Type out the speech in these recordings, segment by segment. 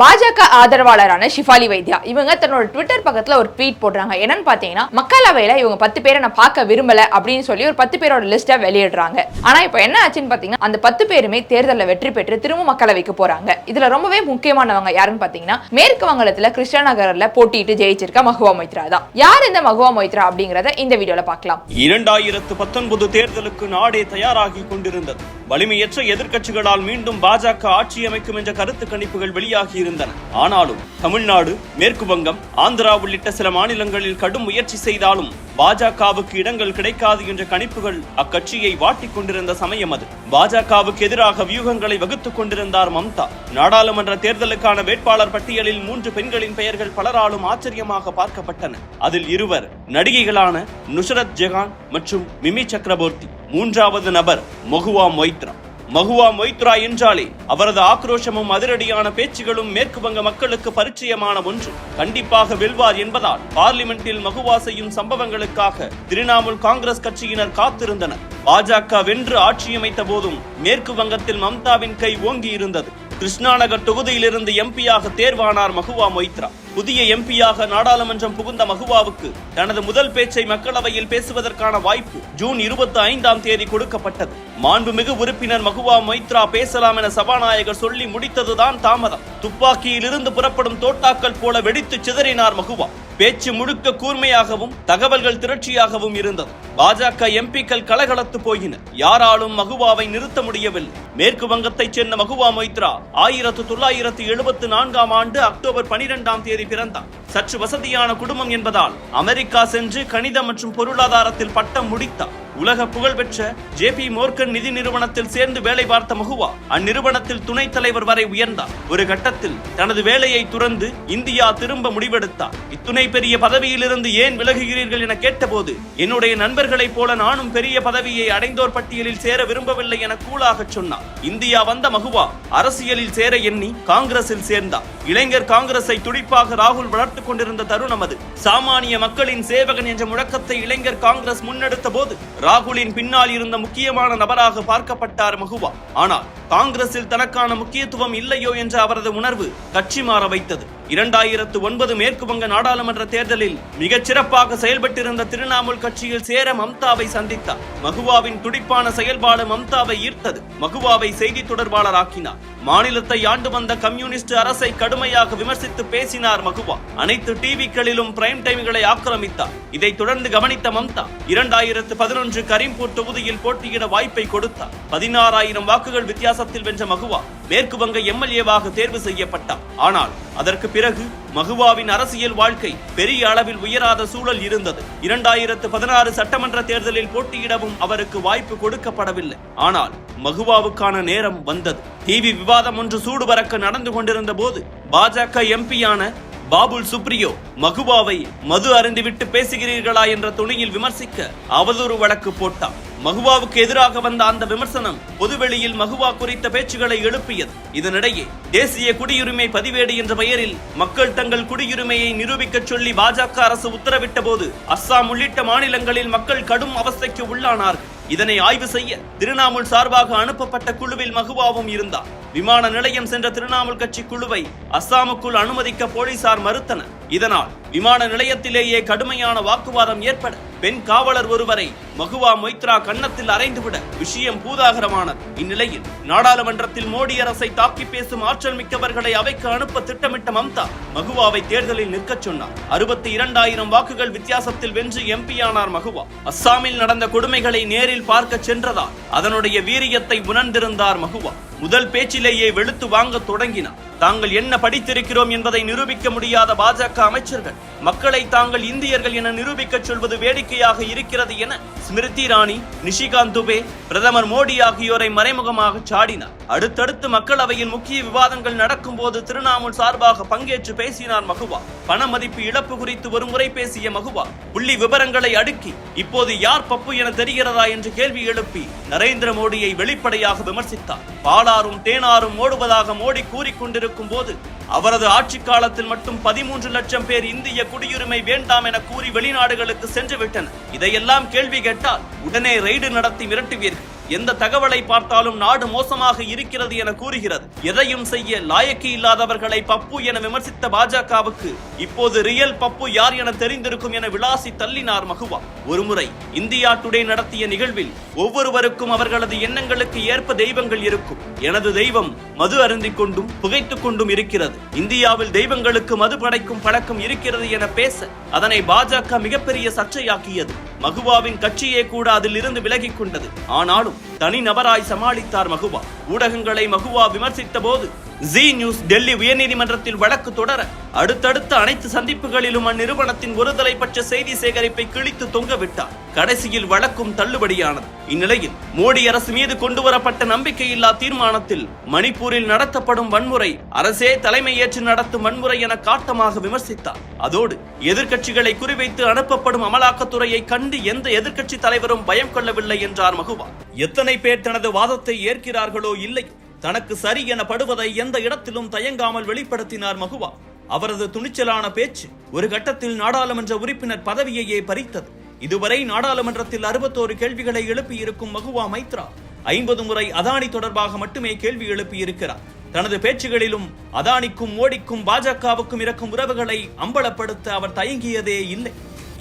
பாஜக ஆதரவாளரான ஷிஃபாலி வைத்யா இவங்க தன்னோட ட்விட்டர் பக்கத்துல ஒரு ட்வீட் போடுறாங்க. என்னன்னு பாத்தீங்கன்னா மக்களவையில இவங்க பத்து பேரை நான் பார்க்க விரும்பல அப்படின்னு சொல்லி ஒரு பத்து பேரோட லிஸ்ட்டை வெளியிடுறாங்க. ஆனா இப்போ என்ன ஆச்சுன்னு பாத்தீங்கன்னா அந்த பத்து பேருமே தேர்தலில் வெற்றி பெற்று திரும்ப மக்களவைக்கு போறாங்க. இதுல ரொம்பவே முக்கியமானவங்க யாருன்னு பாத்தீங்கன்னா மேற்கு வங்கலத்துல கிருஷ்ணா நகர்ல போட்டியிட்டு ஜெயிச்சிருக்க மகுவா மொய்த்ரா தான். யார் இந்த மகுவா மொய்த்ரா அப்படிங்கறத இந்த வீடியோல பார்க்கலாம் இரண்டாயிரத்து பத்தொன்பது தேர்தலுக்கு நாடே தயாராகி கொண்டிருந்தது. வலிமையற்ற எதிர்க்கட்சிகளால் மீண்டும் பாஜக ஆட்சி அமைக்கும் என்ற கருத்து கணிப்புகள் வெளியாகி இருந்தன. ஆனாலும் தமிழ்நாடு மேற்கு வங்கம் ஆந்திரா உள்ளிட்ட சில மாநிலங்களில் கடும் முயற்சி செய்தாலும் பாஜகவுக்கு இடங்கள் கிடைக்காது என்ற கணிப்புகள் அக்கட்சியை வாட்டிக் கொண்டிருந்த சமயம் அது. பாஜகவுக்கு எதிராக வியூகங்களை வகுத்துக் கொண்டிருந்தார் மம்தா. நாடாளுமன்ற தேர்தலுக்கான வேட்பாளர் பட்டியலில் மூன்று பெண்களின் பெயர்கள் பலராலும் ஆச்சரியமாக பார்க்கப்பட்டன. அதில் இருவர் நடிகைகளான நுஷரத் ஜெகான் மற்றும் மிமி சக்கரவர்த்தி மூன்றாவது நபர் மொகுவா மொய்த்ரா. மகுவா மொய்த்ரா என்றாலே அவரது ஆக்ரோஷமும் அதிரடியான பேச்சுகளும் மேற்கு வங்க மக்களுக்கு பரிச்சயமான ஒன்று. கண்டிப்பாக வெல்வார் என்பதால் பார்லிமெண்டில் மகுவா செய்யும் சம்பவங்களுக்காக திரிணாமுல் காங்கிரஸ் கட்சியினர் காத்திருந்தனர். பாஜக வென்று ஆட்சியமைத்த போதும் மேற்கு வங்கத்தில் மம்தாவின் கை ஓங்கி இருந்தது கிருஷ்ணாநகர் தொகுதியிலிருந்து எம்பியாக தேர்வானார் மகுவா மொய்த்ரா. புதிய எம்பியாக நாடாளுமன்றம் புகுந்த மகுவாவுக்கு தனது முதல் பேச்சை மக்களவையில் பேசுவதற்கான வாய்ப்பு ஜூன் இருபத்தி ஐந்தாம் தேதி கொடுக்கப்பட்டது. மாண்புமிகு உறுப்பினர் மகுவா மொய்த்ரா பேசலாம் என சபாநாயகர் சொல்லி முடித்ததுதான் தாமதம். துப்பாக்கியிலிருந்து புறப்படும் தோட்டாக்கள் போல வெடித்து சிதறினார் மகுவா. பேச்சு முழுக்க கூர்மையாகவும் தகவல்கள் திரட்சியாகவும் இருந்தது. பாஜக எம்பிக்கள் கலகலத்து போயின யாராலும் மகுவாவை நிறுத்த முடியவில்லை. மேற்கு வங்கத்தைச் சேர்ந்த மகுவா மொய்த்ரா ஆயிரத்து தொள்ளாயிரத்து எழுபத்து நான்காம் ஆண்டு அக்டோபர் பனிரெண்டாம் தேதி பிறந்தார். சற்று வசதியான குடும்பம் என்பதால் அமெரிக்கா சென்று கணிதம் மற்றும் பொருளாதாரத்தில் பட்டம் முடித்தார் உலக புகழ்பெற்ற ஜே பி மோர்கன் நிதி நிறுவனத்தில் சேர்ந்து வேலை பார்த்த மகுவா அந்நிறுவனத்தில் துணைத் தலைவர் வரை உயர்ந்தார். ஒரு கட்டத்தில் தனது வேலையை துறந்து இந்தியா திரும்ப முடிவெடுத்தார். இத்துணை பெரிய பதவியிலிருந்து ஏன் விலகுகிறீர்கள் என கேட்டபோது என்னுடைய நண்பர்களைப் போல நானும் பெரிய பதவியை அடைந்தோர் பட்டியலில் சேர விரும்பவில்லை என கூலாகச் சொன்னார். இந்தியா வந்த மகுவா அரசியலில் சேர எண்ணி காங்கிரஸில் சேர்ந்தார். இளைஞர் காங்கிரஸை துடிப்பாக ராகுல் வளர்த்துக் கொண்டிருந்த தருணம் அது. சாமானிய மக்களின் சேவகன் என்ற முழக்கத்தை இளைஞர் காங்கிரஸ் முன்னெடுத்த போது ராகுலின் பின்னால் இருந்த முக்கியமான நபராக பார்க்கப்பட்டார் மகுவா. ஆனால் காங்கிரஸில் தனக்கான முக்கியத்துவம் இல்லையோ என்ற அவரது உணர்வு கட்சி மாற வைத்தது. இரண்டாயிரத்து ஒன்பது மேற்கு வங்க நாடாளுமன்ற தேர்தலில் மிகச் சிறப்பாக செயல்பட்டிருந்த திரிணாமுல் கட்சியில் சேர மம்தாவை சந்தித்தார். மகுவாவின் துடிப்பான செயல்பாடு மம்தாவை ஈர்த்தது. மகுவாவை செய்தி தொடர்பாளராக்கினார். மாநிலத்தை ஆண்டு வந்த கம்யூனிஸ்ட் அரசை கடுமையாக விமர்சித்து பேசினார் மகுவா. அனைத்து டிவிக்களிலும் பிரைம் டைம்களை ஆக்கிரமித்தார். இதைத் தொடர்ந்து கவனித்த மம்தா இரண்டாயிரத்து பதினொன்று கரீம்பூர் தொகுதியில் போட்டியிட வாய்ப்பை கொடுத்தார். பதினாறாயிரம் வாக்குகள் வித்தியாசத்தில் வென்ற மகுவா மேற்கு வங்க எம்எல்ஏவாக தேர்வு செய்யப்பட்டார் ஆனால் அதற்கு பிறகு மகுவாவின் அரசியல் வாழ்க்கை பெரிய அளவில் உயராத சூழல் இருந்தது. இரண்டாயிரத்து பதினாறு சட்டமன்ற தேர்தலில் போட்டியிடவும் அவருக்கு வாய்ப்பு கொடுக்கப்படவில்லை. ஆனால் மகுவாவுக்கான நேரம் வந்தது. டிவி விவாதம் ஒன்று சூடு பறக்க நடந்து கொண்டிருந்த போது பாஜக எம்பியான பாபுல் சுப்ரியோ மகுவாவை மது அருந்திவிட்டு பேசுகிறீர்களா என்ற துணியில் விமர்சிக்க அவதூறு வழக்கு போட்டார் மகுவாவுக்கு எதிராக வந்த அந்த விமர்சனம் பொதுவெளியில் மகுவா குறித்த பேச்சுகளை எழுப்பியது. இதனிடையே தேசிய குடியுரிமை பதிவேடு என்ற பெயரில் மக்கள் தங்கள் குடியுரிமையை நிரூபிக்கச் சொல்லி பாஜக அரசு உத்தரவிட்ட போது அஸ்ஸாம் உள்ளிட்ட மாநிலங்களில் மக்கள் கடும் அவஸ்தைக்கு உள்ளானார்கள். இதனை ஆய்வு செய்ய திரிணாமுல் சார்பாக அனுப்பப்பட்ட குழுவில் மகுவாவும் இருந்தார். விமான நிலையம் சென்ற திரிணாமுல் கட்சி குழுவை அஸ்ஸாமுக்குள் அனுமதிக்க போலீசார் மறுத்தனர். இதனால் விமான நிலையத்திலேயே கடுமையான வாக்குவாதம் ஏற்பட பெண் காவலர் ஒருவரை மகுவா மொய்த்ரா கன்னத்தில் அரைந்துவிட விஷயம் பூதாகரமானது. இந்நிலையில் நாடாளுமன்றத்தில் மோடி அரசை தாக்கி பேசும் ஆற்றல் மிக்கவர்களை அவைக்கு அனுப்ப திட்டமிட்ட மம்தா மகுவாவை தேர்தலில் நிற்கச் சொன்னார். அறுபத்தி இரண்டாயிரம் வாக்குகள் வித்தியாசத்தில் வென்று எம்பியானார் மகுவா. அஸ்ஸாமில் நடந்த கொடுமைகளை நேரில் பார்க்க சென்றதால் அதனுடைய வீரியத்தை உணர்ந்திருந்தார் மகுவா. முதல் பேச்சிலேயே வெளுத்து வாங்க தொடங்கினார். தாங்கள் என்ன படித்திருக்கிறோம் என்பதை நிரூபிக்க முடியாத பாஜக அமைச்சர்கள் மக்களை தாங்கள் இந்தியர்கள் என நிரூபிக்க சொல்வது வேடிக்கையாக இருக்கிறது என ஸ்மிருதி இராணி நிஷிகாந்த் துபே பிரதமர் மோடி ஆகியோரை மறைமுகமாக சாடினார். அடுத்தடுத்து மக்களவையின் முக்கிய விவாதங்கள் நடக்கும் போது திருணாமுல் சார்பாக பங்கேற்று பேசினார் மகுவா. பண மதிப்பு இழப்பு குறித்து ஒரு முறை பேசிய மகுவா புள்ளி விவரங்களை அடுக்கி இப்போது யார் பப்பு என தெரிகிறதா என்று கேள்வி எழுப்பி நரேந்திர மோடியை வெளிப்படையாக விமர்சித்தார். பாலா பாலாரும் தேனாரும் ஓடுவதாக மோடி கூறிக்கொண்டிருக்கும் போது அவரது ஆட்சி காலத்தில் மட்டும் பதிமூன்று லட்சம் பேர் இந்திய குடியுரிமை வேண்டாம் என கூறி வெளிநாடுகளுக்கு சென்று விட்டனர். இதையெல்லாம் கேள்வி கேட்டால் உடனே ரெய்டு நடத்தி மிரட்டுவீர்கள். எந்த தகவலை பார்த்தாலும் நாடு மோசமாக இருக்கிறது என கூறுகிறது. எதையும் செய்ய லாயக்கு இல்லாதவர்களை பப்பு என விமர்சித்த பாஜகவுக்கு இப்போது ரியல் பப்பு யார் என தெரிந்திருக்கும் என விளாசி தள்ளினார் மகுவா. ஒருமுறை இந்தியா டுடே நடத்திய நிகழ்வில் ஒவ்வொருவருக்கும் அவர்களது எண்ணங்களுக்கு ஏற்ப தெய்வங்கள் இருக்கும். எனது தெய்வம் மது அருந்திக் கொண்டும் புகைத்துக் கொண்டும் இருக்கிறது. இந்தியாவில் தெய்வங்களுக்கு மது படைக்கும் பழக்கம் இருக்கிறது என பேச அதனை பாஜக மிகப்பெரிய சர்ச்சையாக்கியது. மகுவாவின் கட்சியே கூட அதில் இருந்து விலகிக் கொண்டது. ஆனாலும் தனிநபராய் சமாளித்தார் மகுவா. ஊடகங்களை மகுவா விமர்சித்த போது ஜி நியூஸ் டெல்லி உயர்நீதிமன்றத்தில் வழக்கு தொடர அடுத்தடுத்த அனைத்து சந்திப்புகளிலும் அந்நிறுவனத்தின் ஒருதலை பட்ச செய்தி சேகரிப்பை கிழித்து தொங்கவிட்டார் கடைசியில் வழக்கும் தள்ளுபடியானது. இந்நிலையில் மோடி அரசு மீது கொண்டுவரப்பட்ட நம்பிக்கையில்லா தீர்மானத்தில் மணிப்பூரில் நடத்தப்படும் வன்முறை அரசே தலைமை ஏற்று நடத்தும் வன்முறை என காட்டமாக விமர்சித்தார். அதோடு எதிர்க்கட்சிகளை குறிவைத்து அனுப்பப்படும் அமலாக்கத்துறையை கண்டு எந்த எதிர்க்கட்சி தலைவரும் பயம் கொள்ளவில்லை என்றார் மகுவா. எத்தனை பேர் தனது வாதத்தை ஏற்கிறார்களோ இல்லை தனக்கு சரி என படுவதை எந்த இடத்திலும் தயங்காமல் வெளிப்படுத்தினார் மகுவா. அவரது துணிச்சலான பேச்சு ஒரு கட்டத்தில் நாடாளுமன்ற உறுப்பினர் பதவியையே பறித்தது. இதுவரை நாடாளுமன்றத்தில் அறுபத்தோரு கேள்விகளை எழுப்பியிருக்கும் மகுவா மைத்ரா ஐம்பது முறை அதானி தொடர்பாக மட்டுமே கேள்வி எழுப்பியிருக்கிறார். தனது பேச்சுகளிலும் அதானிக்கும் மோடிக்கும் பாஜகவுக்கும் இருக்கும் உறவுகளை அம்பலப்படுத்த அவர் தயங்கியதே இல்லை.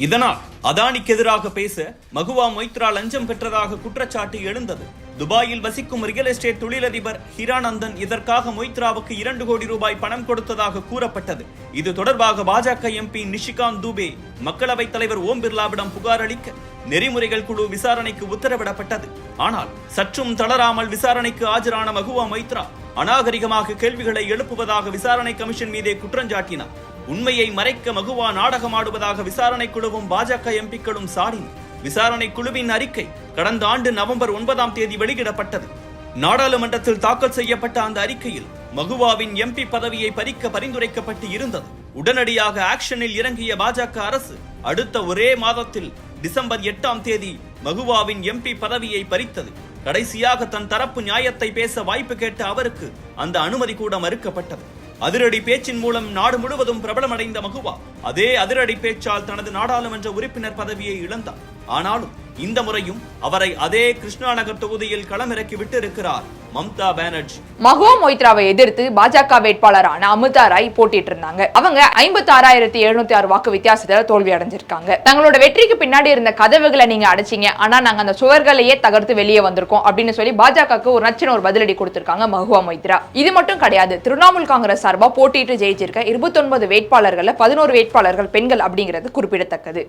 இதனால் அதானிக்கு எதிராக பேச மகுவா மொய்த்ரா லஞ்சம் பெற்றதாக குற்றச்சாட்டு எழுந்தது. துபாயில் வசிக்கும் ரியல் எஸ்டேட் தொழிலதிபர் ஹிரானந்தன் இதற்காக மொய்த்ராவுக்கு இரண்டு கோடி ரூபாய் பணம் கொடுத்ததாக கூறப்பட்டது. இது தொடர்பாக பாஜக எம்பி நிஷிகாந்த் தூபே மக்களவைத் தலைவர் ஓம் பிர்லாவிடம் புகார் அளிக்க நெறிமுறைகள் குழு விசாரணைக்கு உத்தரவிடப்பட்டது. ஆனால் சற்றும் தளராமல் விசாரணைக்கு ஆஜரான மகுவா மொய்த்ரா அநாகரிகமாக கேள்விகளை எழுப்புவதாக விசாரணை கமிஷன் மீதே குற்றஞ்சாட்டினார். உண்மையை மறைக்க மகுவா நாடகமாடுவதாக விசாரணை குழுவும் பாஜக எம்பிக்களும் சாடின. விசாரணை குழுவின் அறிக்கை கடந்த ஆண்டு நவம்பர் ஒன்பதாம் தேதி வெளியிடப்பட்டது. நாடாளுமன்றத்தில் தாக்கல் செய்யப்பட்ட அந்த அறிக்கையில் மகுவாவின் எம்பி பதவியை பறிக்க பரிந்துரைக்கப்பட்டு இருந்தது. உடனடியாக ஆக்ஷனில் இறங்கிய பாஜக அரசு அடுத்த ஒரே மாதத்தில் டிசம்பர் எட்டாம் தேதி மகுவாவின் எம்பி பதவியை பறித்தது. கடைசியாக தன் தரப்பு நியாயத்தை பேச வாய்ப்பு கேட்ட அவருக்கு அந்த அனுமதி கூட மறுக்கப்பட்டது. அதிரடி பேச்சின் மூலம் நாடு முழுவதும் பிரபலமடைந்த மகுவா. அதே அதிரடி பேச்சால் தனது நாடாளுமன்ற உறுப்பினர் பதவியை இழந்தார். ஆனாலும் இந்த முறையும் அவரை அதே கிருஷ்ணா நகர் தொகுதியில் களமிறக்கி விட்டிருக்கிறார் மம்தா பானர்ஜி. மகோ மொய்த்ராவை எதிர்த்து பாஜக வேட்பாளரான அமிதா ராய் போட்டிட்டு இருந்தாங்க அவங்க ஐம்பத்தி ஆறாயிரத்தி எழுநூத்தி ஆறு வாக்கு வித்தியாசத்துல தோல்வி அடைஞ்சிருக்காங்க. தங்களோட வெற்றிக்கு பின்னாடி இருந்த கதவுகளை நீங்க அடைச்சீங்க. ஆனா நாங்க அந்த சுவர்களையே தகர்த்து வெளியே வந்திருக்கோம் அப்படின்னு சொல்லி பாஜகவுக்கு ஒரு நச்சின ஒரு பதிலடி கொடுத்திருக்காங்க மகுவா மொய்த்ரா. இது மட்டும் கிடையாது திரிணாமுல் காங்கிரஸ் சார்பா போட்டிட்டு ஜெயிச்சிருக்க இருபத்தொன்பது வேட்பாளர்களை பதினோரு வேட்பாளர்கள் பெண்கள் அப்படிங்கிறது குறிப்பிடத்தக்கது.